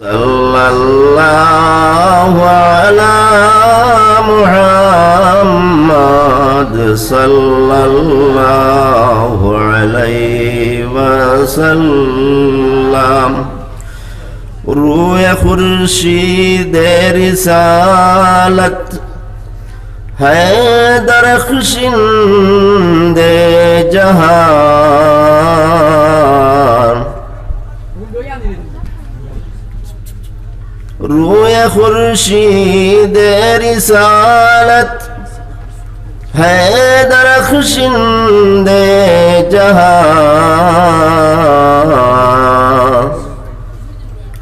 صلى الله على محمد صلى الله عليه وسلم روح خورشید رسالت ہے درخشند جہاں روح خورشید رسالت ہے درخشند جہاں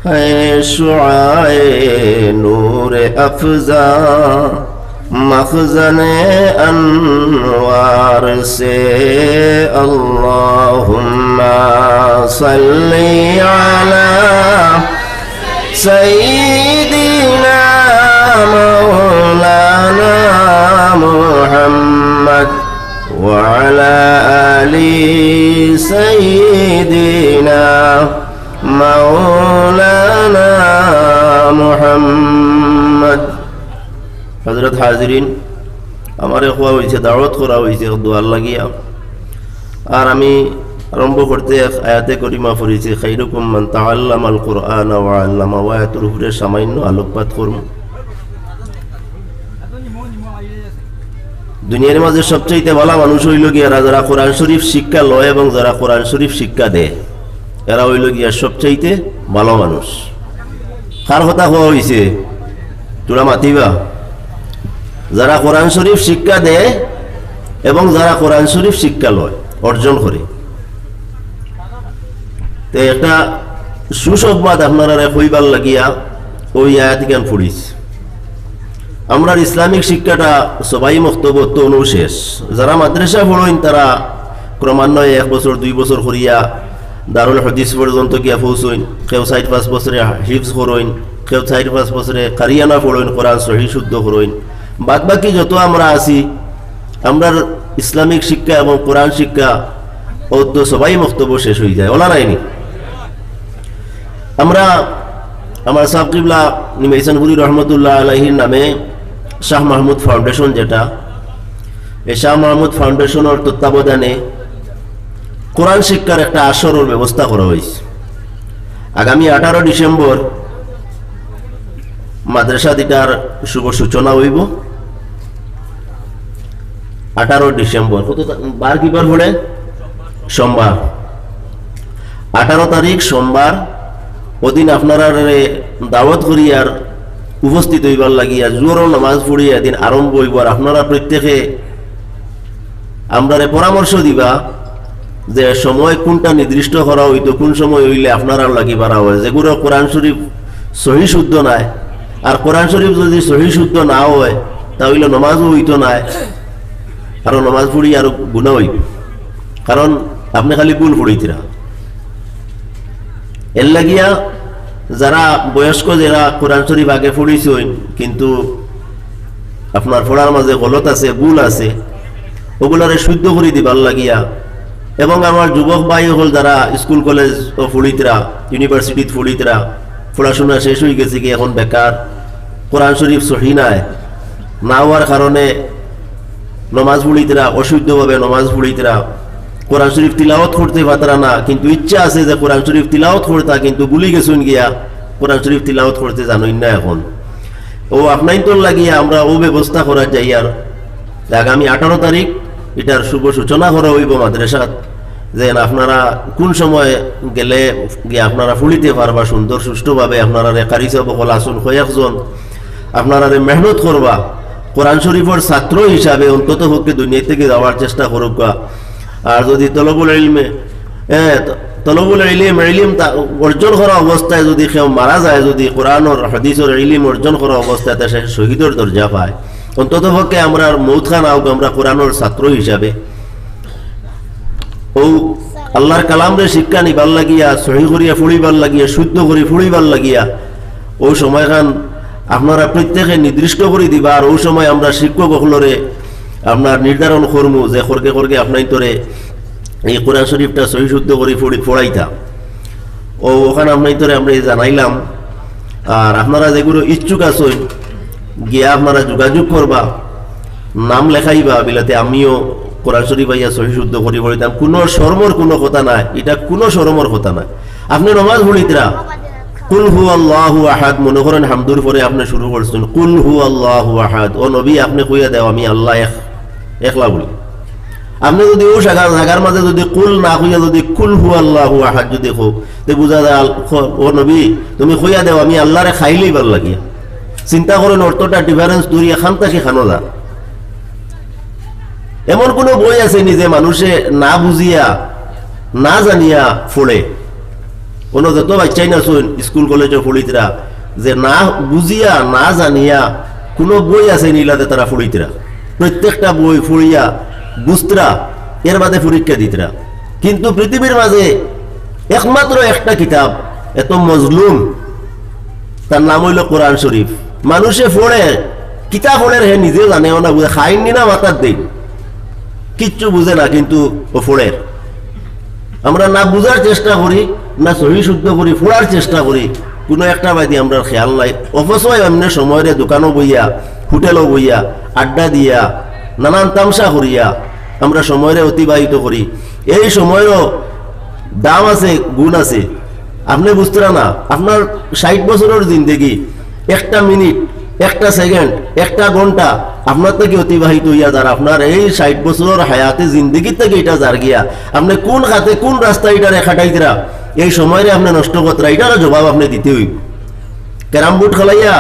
ہے شعائے نور افزا مخزن انوار سے اللہم صلی علی سيدنا مولانا محمد وعلى آل سيدنا مولانا محمد হজরত হাজরিন আমার খোয়া হয়েছে দাওয়াত করা হয়েছে দোয়ার লাগিয়া আর আমি আরম্ভ করতে এক আয়াতে করিমা পড়েছি, খাইরুকুম মান তাআল্লাম আল কোরআন ওয়া আল্লামা ওয়া আয়াতুর উপরে সামান্য আলোকপাত করব দুনিয়ার মাঝে সবচাইতে ভালো মানুষ হইল গিয়া যারা কোরআন শরীফ শিক্ষা লয় এবং যারা কোরআন শরীফ শিক্ষা দেয়, এরা হইল গিয়া সবচাইতে ভালো মানুষ। কার কথা কোয়া হয়েছে তোরা মাতিবা? যারা কোরআন শরীফ শিক্ষা দেয় এবং যারা কোরআন শরীফ শিক্ষা লয়, অর্জন করে। একটা সুসংবাদ আপনারা কইবার লাগিয়া ওই আয়াত জ্ঞান পড়িস আমরা ইসলামিক শিক্ষাটা সবাই মক্তব্য অনুশেষ যারা মাদ্রাসা পড়েন তারা ক্রমান্বয়ে এক বছর, দুই বছর করিয়া দারুল হদিস পর্যন্ত গিয়া পৌঁছইন। কেউ চার, পাঁচ বছরে হিফজ করইন কেউ চার, পাঁচ বছরে কারিয়ানা পড়ইন কোরআন সহি শুদ্ধ করইন বাদ বাকি যত আমরা আছি, আমরার ইসলামিক শিক্ষা এবং কোরআন শিক্ষা ও তো সবাই বক্তব্য শেষ হয়ে যায়। ওলা নাইনি আমরা আমার সাবকিবলা নিমেসানপুরি রহমতুল্লাহ আলহির নামে শাহ মাহমুদ ফাউন্ডেশন যেটা, এই শাহ মাহমুদ ফাউন্ডেশনের তত্ত্বাবধানে কোরআন শিক্ষার একটা আসরের ব্যবস্থা করা হয়েছে। আগামী আঠারো ডিসেম্বর মাদ্রাসা দিটার শুভ সূচনা হইব। আঠারো ডিসেম্বর, কত বার কি বার পড়ে? সোমবার। আঠারো তারিখ সোমবার ওদিন আপনারা দাওয়াত করি আর উপস্থিত হইবার লাগিয়া জোরও নামাজ পড়িয়া এদিন আরম্ভ হইব আর আপনারা প্রত্যেকে আমরা পরামর্শ দিবা যে সময় কোনটা নির্দিষ্ট করা হইতো, কোন সময় হইলে আপনারা লাগি বাড়া হয়। যেগুলো কোরআন শরীফ সহি শুদ্ধ নাই, আর কোরআন শরীফ যদি সহি শুদ্ধ না হয়, তাহলে নমাজও হইতো নাই আর নমাজ পড়ি আর গুণা হইব। কারণ আপনি খালি ভুল পড়িতিরা। এর লাগিয়া যারা বয়স্ক, যারা কোরআন শরীফ আগে পড়িছেন, কিন্তু আপনার পড়ার মাঝে গলত আছে ভুল আছে, ওগুলারে শুদ্ধ করে দিবার লাগিয়া। এবং আমার যুবক ভাই হল যারা স্কুল, কলেজ ও ফুড়িতরা ইউনিভার্সিটিত ফুড়িতরা পড়াশোনা শেষ হয়ে গেছে কি এখন বেকার, কোরআন শরীফ সহি নাই, না হওয়ার কারণে নমাজ পড়িতরা, অশুদ্ধভাবে নমাজ পড়িতরা কোরআন শরীফ তিলাওয়াত করতে পারতারা না, কিন্তু ইচ্ছা আছে যে কোরআন শরীফ তিলাওয়াত করতা, কিন্তু গুলি গেছুন গিয়া কোরআন শরীফ তিলাওয়াত করতে জানোই না এখন। ও আপনাই তোর লাগিয়া আমরা ও ব্যবস্থা করার যাই আর আগামী আঠারো তারিখ এটার শুভ সূচনা করা হইব মাদ্রাসাত। যে আপনারা কোন সময় গেলে গিয়ে আপনারা ফুলিতে পারবা, সুন্দর সুষ্ঠুভাবে আপনারা রেকারি বকল আসুন, কয়েকজন আপনারা মেহনত করবা। কোরআন শরীফের ছাত্র হিসাবে অন্তত পক্ষে দুনিয়া থেকে যাওয়ার চেষ্টা করুক আর যদি তলবুল ইলমে তলবুল ইলিম ইলিম অর্জন করা অবস্থায় যদি কেউ মারা যায়, যদি কোরআনর হাদিসর ইলিম অর্জন করা অবস্থায় তা সে শহীদর দরজা পায়। অন্তত পক্ষে আমরা মৌত খান আউক আমরা কোরআনর ছাত্র হিসাবে ও আল্লাহর কালামরে শিক্ষা নিবার লাগিয়া, সহি করিয়া ফুড়িবার লাগিয়া, শুদ্ধ করে ফুড়িবার লাগিয়া ও সময় খান আপনারা প্রত্যেকে নির্দিষ্ট করে দিবা আর ওই সময় আমরা শিক্ষক হলরে আপনার নির্ধারণ করমু যে খরকে খরকে আপনার তোরে এই কোরআন শরীফটা সহি শুদ্ধ করে ফুড়ি ফোড়াইতা ও ওখানে আপনার তোরে আমরা জানাইলাম। আর আপনারা যেগুলো ইচ্ছুক আছেন, গিয়া আপনারা যোগাযোগ করবা, নাম লেখাইবা, বিলাতে আমিও কোরআন শরীফ আইয়া সহি শুদ্ধ করি বলিতাম। কোনো শর্মর কোনো কথা নাই, এটা কোনো শরমর কথা নাই। আপনি নমাজ পড়িতরা, কুল হু আল্লাহু আহাদ, মনে করেন হামদুর পরে আপনি শুরু করছেন, কুল হু আল্লাহু আহাদ। ও নবী, আপনি কইয়া দেও, আমি আল্লাহ একলা বলি। আপনি যদি ও জাগার মাঝে যদি কুল না কইয়া যদি কুল হু আল্লাহু আহাদ যদি কো তে বুঝা যায় ও নবী, তুমি কইয়া দেও, আমি আল্লাহরে খাইলেই ভালো লাগিয়া চিন্তা করেন, অর্থটা ডিফারেন্স দূরিয়া খান তাকে খানো যা। এমন কোনো বই আছে নি যে মানুষে না বুঝিয়া, না জানিয়া ফোড়ে? কোনো যত বাচ্চাই না শুন, স্কুল, কলেজে পড়িতরা যে না বুঝিয়া, না জানিয়া কোনো বই আছে নিলাতে তারা ফুড়িতরা? প্রত্যেকটা বই ফুড়িয়া বুঝতরা এর বাদে পরীক্ষা দিতরা। কিন্তু পৃথিবীর মাঝে একমাত্র একটা কিতাব, এত মজলুম, তার নাম হইল কোরআন শরীফ। মানুষে পড়ে, কিতাব পড়ে হে নিজে জানেও না বুঝে খাইনি না মাতার দেই কিচ্ছু বুঝে না, কিন্তু ও ফোড়ের আমরা না বুঝার চেষ্টা করি, না সহি শুদ্ধ করি ফোড়ার চেষ্টা করি। কোনো একটা বাদি আমরা খেয়াল নাই। অবশ্যই এমনি সময়ের দোকানও বইয়া, হোটেলও বইয়া, আড্ডা দিয়া, নানান তামসা করিয়া আমরা সময়ের অতিবাহিত করি। এই সময়েরও দাম আছে, গুণ আছে। আপনি বুঝতে না, আপনার ষাট বছরের জিন্দেগি, একটা মিনিট, একটা সেকেন্ড, একটা ঘণ্টা আপনার থেকে অতিবাহিত হইয়া যার। আপনার এই ষাট বছরের হায়াতে জিন্দগির থেকে এটা যার গিয়া। আপনি কোন খাতে, কোন রাস্তায় এটা রেখাটাইতরা এই সময়ের আপনি নষ্ট করতরা এটারও জবাব আপনি দিতে হইব। ক্যারাম বোর্ড খেলাইয়া,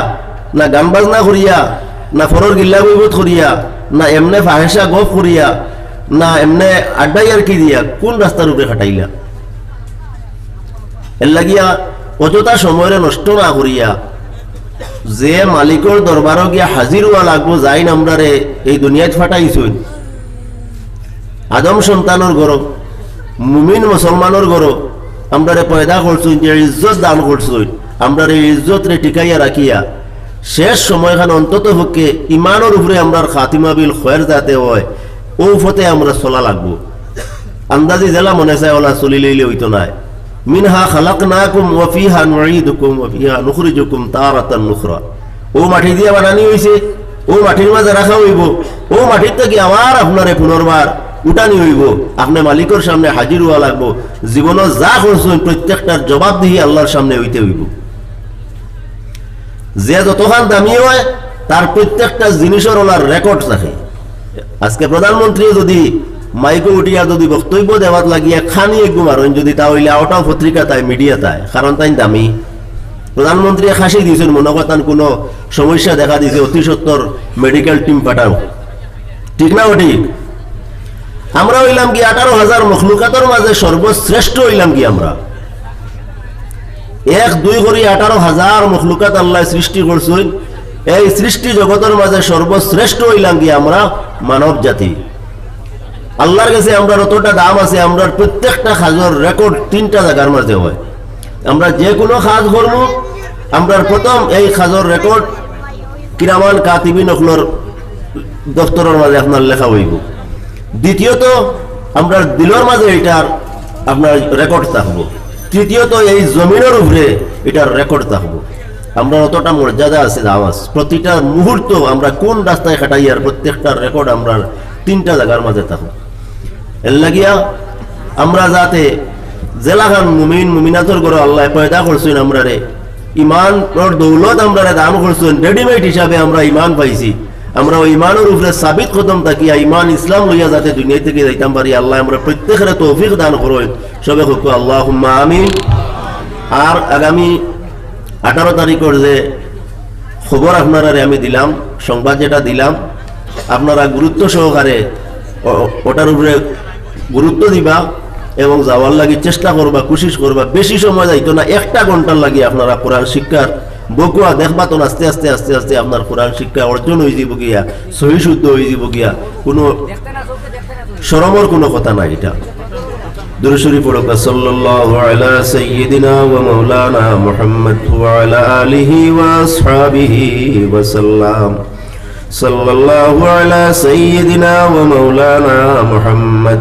না গান বাজনা করিয়া, না ফরর গিল্লা বইবত করিয়া, না এমনে ফাহেসা গপ করিয়া, না এমনে আড্ডাই আর কি দিয়া, কোন রাস্তার উপরে খাটাইলা? এর লাগিয়া অযথা সময়ের নষ্ট না করিয়া, যে মালিকর দরবারও গিয়া হাজির হওয়া লাগবো, যাই নামরারে এই দুনিয়াত ফাটাইছই আদম সন্তানের গরব মুমিন মুসলমানের গরব আমরারে পয়দা করছুন, যে ইজ্জত দান করছুন, আমরার এই ইজ্জত রে টিকাইয়া রাখিয়া, শেষ সময়খান অন্তত পক্ষে ইমানের উপরে আমরার খাতিমা বিল খয়ের যাতে হয়, ও ফতে আমরা চলা লাগবো। আন্দাজি জেলা মনে চায় ওলা চলি লইলে হইতো নাই। মিনহা খালাক না খালাকনাকুম ওয়া ফিহা নুঈদুকুম ওয়া ফিহা নুখরিজুকুম তারাতান নুখরা। ও মাটি দিয়া বানানি হইছে, ও মাটির মাঝে রাখা হইব, ও মাটির থেকে আবার আপনারে পুনর্বার উঠানি হইব। আপনি মালিকের সামনে হাজির হওয়া লাগবো। জীবনে যা করছেন প্রত্যেকটার জবাবদিহি আল্লাহর সামনে হইতে হইব। যে যতখান দামি হয়, তার প্রত্যেকটা জিনিসের ওনার রেকর্ড থাকে। আজকে প্রধানমন্ত্রী যদি মাইকে উঠিয়া যদি বক্তব্য দেওয়াত লাগিয়া খানি একদম আর যদি তা হইলে আওটাও পত্রিকা তাই মিডিয়া তাই, কারণ তাই দামি। প্রধানমন্ত্রী খাসি দিয়েছেন, মনে করেন কোনো সমস্যা দেখা দিয়েছে, অতি সত্তর মেডিকেল টিম পাঠাও। ঠিক না ও ঠিক আমরা হইলাম কি আঠারো হাজার মখলুকাতের মাঝে সর্বশ্রেষ্ঠ হইলাম কি আমরা। এক, দুই করি আঠারো হাজার মখলুকাত আল্লাহ সৃষ্টি করছেন। এই সৃষ্টি জগতের মাঝে সর্বশ্রেষ্ঠ হইলাম কি আমরা মানব জাতি। আল্লাহর কাছে আমরা অতটা দাম আছে আমরা প্রত্যেকটা খাজর রেকর্ড তিনটা জায়গার মাঝে হয়। আমরা যে কোনো খাজ করব আমরা প্রথম এই খাজর রেকর্ড কিরামান কাতিবি নকলর দপ্তরের মাঝে আপনার লেখা হইব। দ্বিতীয়ত, আমরা দিলর মাঝে এটার আপনার রেকর্ড থাকব। তৃতীয়ত, এই জমিনের উপরে এটার রেকর্ড থাকব। আমরা অতটা মর্যাদা আছে আওয়াজ। প্রতিটা মুহূর্ত আমরা কোন রাস্তায় খাটাই, আর প্রত্যেকটা রেকর্ড আমরা তিনটা জায়গার মাঝে থাকব। এর লাগিয়া আমরা যাতে জেলাখান মুমিন, মুমিনাতর করে আল্লাহ পয়দা করছেন আমরা রে ইমান দৌলত আমরা দাম করছেন রেডিমেড হিসাবে আমরা ইমান পাইছি। আমরা ইমানের উপরে সাবিত কদম তাকিয়া ইমান, ইসলাম লইয়া যাতে দুনিয়া থেকে যাইতাম পারি, আল্লাহ আমরা প্রত্যেকের তৌফিক দান করো সবে হোক আল্লাহ আমিন। আর আগামী আঠারো তারিখের যে খবর আপনারা আমি দিলাম, সংবাদ যেটা দিলাম, আপনারা গুরুত্ব সহকারে ওটার উপরে গুরুত্ব দিবা এবং যাওয়ার লাগি চেষ্টা করবা কোশিস করবা। বেশি সময় যাইতো না, একটা ঘণ্টার লাগে আপনারা কোরআন শিক্ষার বকুয়া দেখবা তো আস্তে আস্তে আস্তে আস্তে আপনার কোরআন শিক্ষা অর্জন হয়ে যাব গিয়া, সহি শুদ্ধ হয়ে যাব গিয়া, কোনো শরমর কোনো কথা নাই এটা। সাল্লাল্লাহু আলা সাইয়্যিদিনা ওয়া মাওলানা মুহাম্মদ ওয়া আলা আলিহি ওয়া আসহাবিহি ওয়া সাল্লাম। সাল্লাল্লাহু আলা সাইয়্যিদিনা ওয়া মাওলানা মুহাম্মদ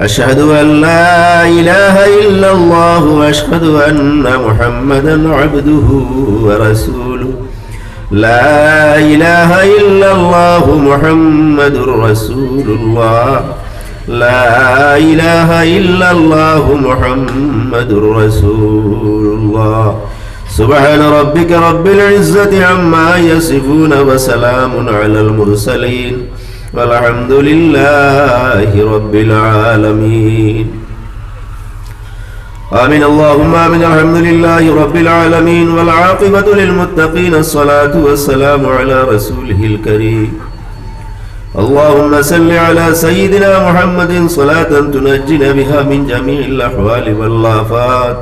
أشهد أن لا إله إلا الله وأشهد أن محمدا عبده ورسوله لا إله إلا الله محمد رسول الله لا إله إلا الله محمد رسول الله سبحان ربك رب العزة عما يصفون وسلام على المرسلين والحمد لله رب العالمين. آمين. اللهم آمين. الحمد لله رب العالمين. والعاقبة للمتقين. الصلاة والسلام على رسوله الكريم. اللهم صل على سيدنا محمد صلاة تنجينا بها من جميع الأحوال والآفات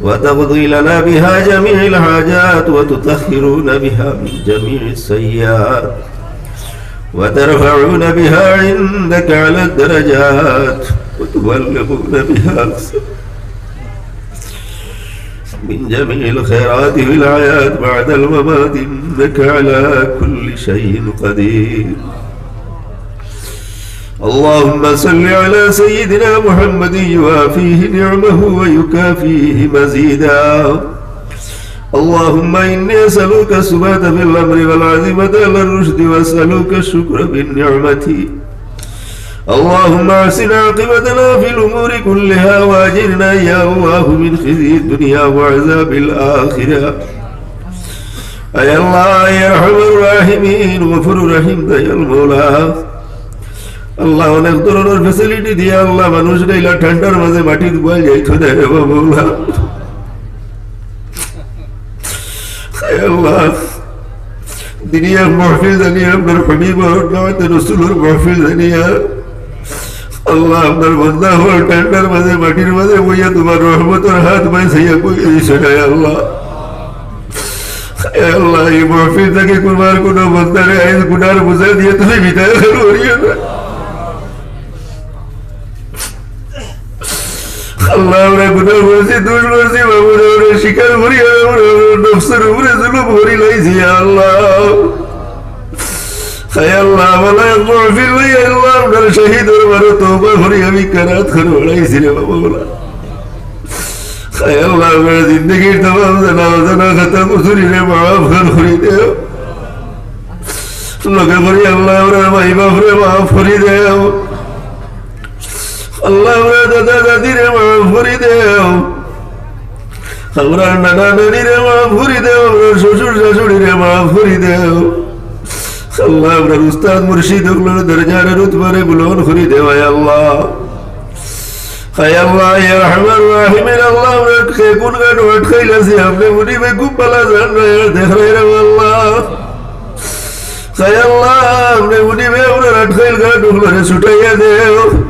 وتقضي لنا بها جميع الحاجات وتطهرون بها من جميع السيئات. وترفعون بها عندك على الدرجات وتبلغون بها من جميع الخيرات في الحياة بعد الممات إنك على كل شيء قدير. اللهم صل على سيدنا محمد يوافيه نعمه ويكافيه مزيدا. اللهم إني أسألك الثبات في الأمر والعزيمة على الرشد وأسألك الشكر بالنعمة اللهم أحسن عاقبتنا في الأمور كلها وأجرنا يا الله من خزي الدنيا وعذاب الآخرة أي الله يا أرحم الراحمين غفور رحيم يا المولى আল্লাহ অনেক ধরনের ফেসিলিটি দিয়ে আল্লাহ মানুষ গাইলা ঠান্ডার মাঝে মাটি বয়ে যাইতো দেয় বাবুলা আল্লাহ দুনিয়া মহফিল জানিয়া আপনার হবিব রসুলের মহফিল জানিয়া আল্লাহ আপনার বন্ধা হল ঠান্ডার মাঝে, মাটির মাঝে বইয়া তোমার রহমতের হাত বাই সাইয়া বইয়া দিছে আল্লাহ। আল্লাহ, এই মহফিল বন্ধারে গুনার বোঝা দিয়ে তুমি বিদায় করিয়া না আল্লাহ আমরা গুনাহ করছি দোষ করছি বাবুরে ওরে স্বীকার করি আমরা নফসের উপরে জুলুম করি লাইছি আল্লাহ। হায় আল্লাহ, বলা মহফিল ভাই আল্লাহ আপনার শহীদ বারো তৌবা করি, আমি কারাত করে ওড়াইছি রে বাবা, বলা। হায় আল্লাহ আপনার জিন্দগির তমাম জানা জানা খাতা মুসুরি রে আমরা মাফ করি দেও আল্লাহ আমরা দাদা দাদিরে মাফ করি দেও। আমরা নানা নানিরে মাফ করি দেও। আমরা শ্বশুর শাশুড়িরে মাফ করি দেও। আল্লাহ আমরা উস্তাদ মুর্শিদ ওগুলোর দরজার রুতবারে বুলন করি দেও আয় আল্লাহ। আল্লাহ আল্লাহ মে মে ছুটাইয়া দেও।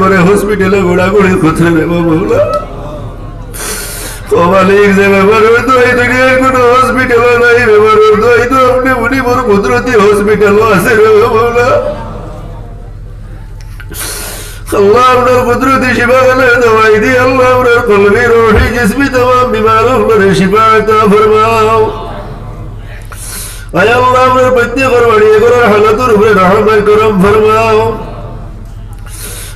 হল হসপিটালে গোড়াগুড়ি খুঁজলে দেবো মালিক, যে ব্যাপার হইতো, এই দুনিয়ার কোনো হসপিটাল নাই, ব্যাপার হইতো এই তো আপনি উনি বড় কুদরতি হসপিটাল আছে রে বাবা। আল্লাহ আপনার কুদরতি শিবা গেলে দবাই দিয়ে আল্লাহ আপনার কলবি রোহি জিসমি তমাম বিমার আপনার শিবা আতা ফরমাও। আয় আল্লাহ আপনার প্রত্যেক বাড়ি এগুলোর হালাতুর উপরে রহমান করম ফরমাও আয় আল্লাহ ইয়া রহমান রাহিমিন আল্লাহ আমরা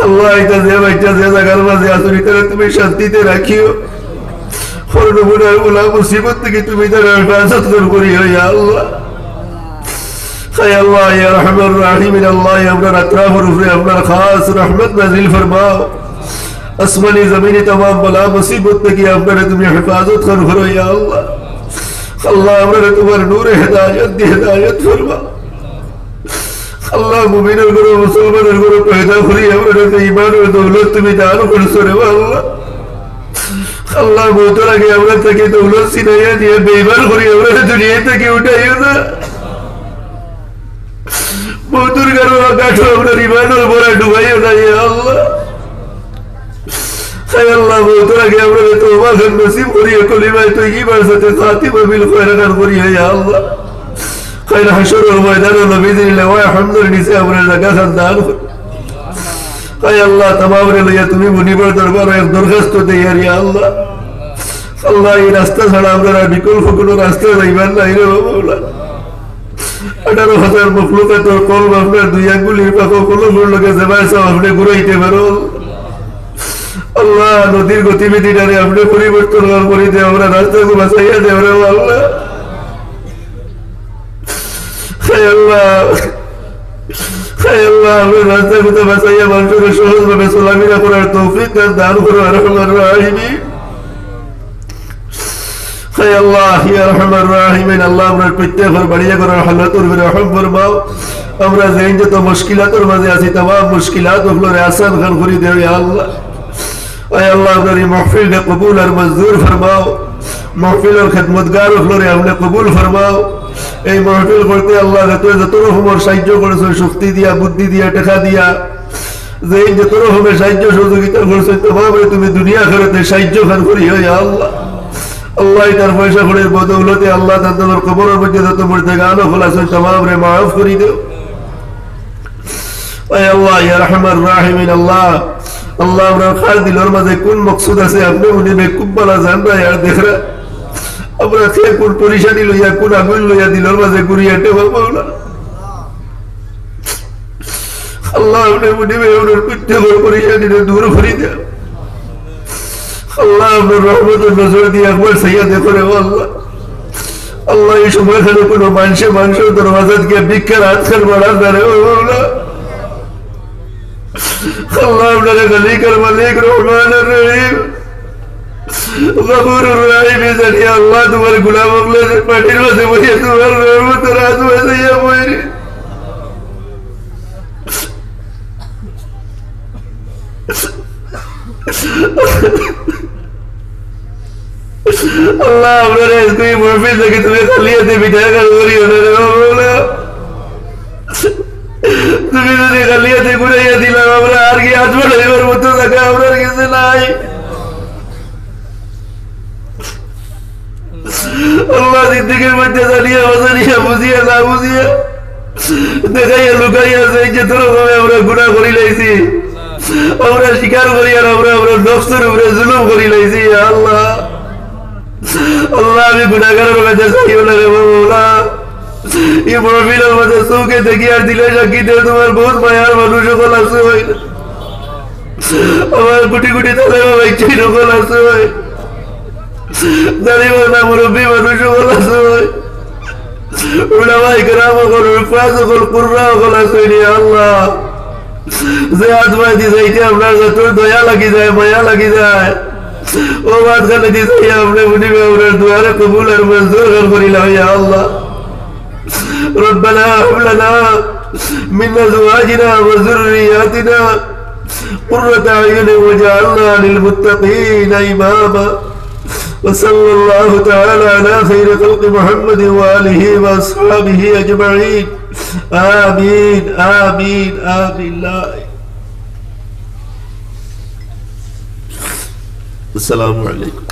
সবাইটা যে বাইটা যে জায়গার মাঝে আসুরি করে তুমি শান্তিতে রাখিও। হরণমুনার মুসিবত থেকে তুমি তারা হেফাজত করি আল্লাহ। হায় আল্লাহ, ইয়া রহমান রাহিম আল্লাহ আপনার আত্রাফর উপরে খাস রহমত নাজিল ফরমাও। আসমানি জমিনে তমাম বলা মুসিবত থেকে আপনারা তুমি হেফাজত করো হইয়া আল্লাহ। আল্লাহ আপনারা তোমার নূরে হেদায়ত দিয়ে হেদায়ত ফরমাও। আল্লাহ মুমিনের গুরু মুসলমানের গুরু পয়দা করি আমরা ইমান ও দৌলত তুমি দান করছ রে আল্লাহ আল্লাহ মৌতর আগে আমরা থেকে দৌলত সিনাইয়া দিয়ে বেইমান করি, আমরা দুনিয়া থেকে উঠাইও না। মৌতুর কারণ কাঠো, আমরা ইমানের বড় ডুবাইও না ইয়া আল্লাহ। আল্লাহ আগে আমরা নসিব করি কলিমায় তুই ইমান সাথে খাতিমা বিল খয়রান করি ইয়া আল্লাহ। خير حشر الميدان بإذن الله ويحمد النساء من الزكاة الدان হায় আল্লাহ তামাম রে লইয়া তুমি মুনিবার দরবারে এক দরখাস্ত দেয়ার ইয়া আল্লাহ আল্লাহ এই রাস্তা ছাড়া আমরা আর বিকল্প কোনো রাস্তা যাইবার নাই রে বাবুলা আঠারো হাজার মফলুকা তোর কলম আপনার দুই আঙ্গুলির পাখো কলমের লোকে জেবাই সব আপনি ঘুরাইতে পারো আল্লাহ নদীর গতিবিধিটারে আপনি পরিবর্তন করে দে আমরা রাস্তাকে বাঁচাইয়া দেব রে আল্লাহ হায় আল্লাহ হায় আল্লাহ আমি রাস্তা কোথাও বাঁচাইয়া মানুষের সহজভাবে চলাফেরা করার তৌফিক আর দান করো আর রহমান রাহিমি হায় আল্লাহ ইয়া রহমান রাহিমিন আল্লাহ আপনার প্রত্যেকের বাড়িয়ে করার হালাতুর উপরে রহম ফরমাও আমরা যেই যত মুশকিলাতের মাঝে আছি तमाम মুশকিলাত ওগুলোরে আসান খান করে দেও ইয়া আল্লাহ আয় আল্লাহ আপনার এই মাহফিলকে কবুল আর মঞ্জুর ফরমাও মাহফিলের খেদমতগার ওগুলোরে আপনি কবুল ফরমাও এই মাহফিল করতে আল্লাহ যত রকমের সাহায্য করেছে, শক্তি দিয়া, বুদ্ধি দিয়া, টাকা দিয়া, যে যত রকমের সাহায্য সহযোগিতা করছে তোমার তুমি দুনিয়া খেলাতে সাহায্য খান করি হয় আল্লাহ। আল্লাহ দিলর মাঝে কোন মকসুদ আছে? আপনি উনি বেকুব বলা জান না। দেখরা আমরা খেয়ে কোন পরিশানি লইয়া, কোন আগুন লইয়া দিলর মাঝে ঘুরিয়া টেবা পাওলা আল্লাহ আপনি মুনিবে ওনার প্রত্যেক পরিশানি দূর করি দেও আল্লাহ আপনার রহমতের নজর দিয়ে একবার সাইয়া দেখো রে আল্লাহ। আল্লাহ, এই সময় খানে কোনো মানুষে মানুষের দরওয়াজাত গিয়ে ভিক্ষার খান বাড়ান না রে আল্লাহ। আল্লাহ আপনাকে মালিকের মালিক রহমান রহিম। আল্লাহ তোমার গুলাম বলে পাটির মাঝে বসে তোমার রহমতের হাত বাজাইয়া বইরে আল্লাহ আপনার তুমি মহফিল থেকে তুমি খালিয়াতে বিদায় করিও না রে বাবা তুমি যদি খালিয়াতে ঘুরাইয়া দিলাম আমরা আর কি হাত বাড়াইবার মতো টাকা আপনার কাছে নাই আল্লাহ দিদিকের মধ্যে জানিয়া বাজারিয়া বুঝিয়া, না বুঝিয়া। দেখাইয়া লুকাইয়া যে যে তোর আমরা গুণা করি লাইছি। আমরা স্বীকার করি আর আমরা আমরা নফসের উপরে জুলুম করি লাইছি আল্লাহ। আল্লাহ, আমি গুণাগারের কাছে চাইও না রে বাবা এই মহফিলের মধ্যে চৌকে দেখি আর দিলে সাক্ষী দেও, তোমার বহুত মায়ার মানুষ সকল আছে আমার কোটি কোটি তালে বাচ্চাই সকল আছে হয় জানিব না মুরব্বী মানুষ সকল আছে হয় উলামাই গ্রাম সকল রূপা সকল কুর্রা সকল আছে নি আল্লাহ যে আত্মায় দি যাইতে আপনার তোর দয়া লাগি যায় মায়া লাগি যায় ও বাদ খানে দি যাই আপনি বুঝিবে আপনার দুয়ারে কবুল আর মঞ্জুর করিলাম ইয়া আল্লাহ ربنا هب لنا من ازواجنا وذرياتنا قرة اعين واجعلنا للمتقين اماما وصلى الله تعالى على خير خلق محمد وآله وأصحابه أجمعين. آمين آمين آمين. لا. السلام عليكم.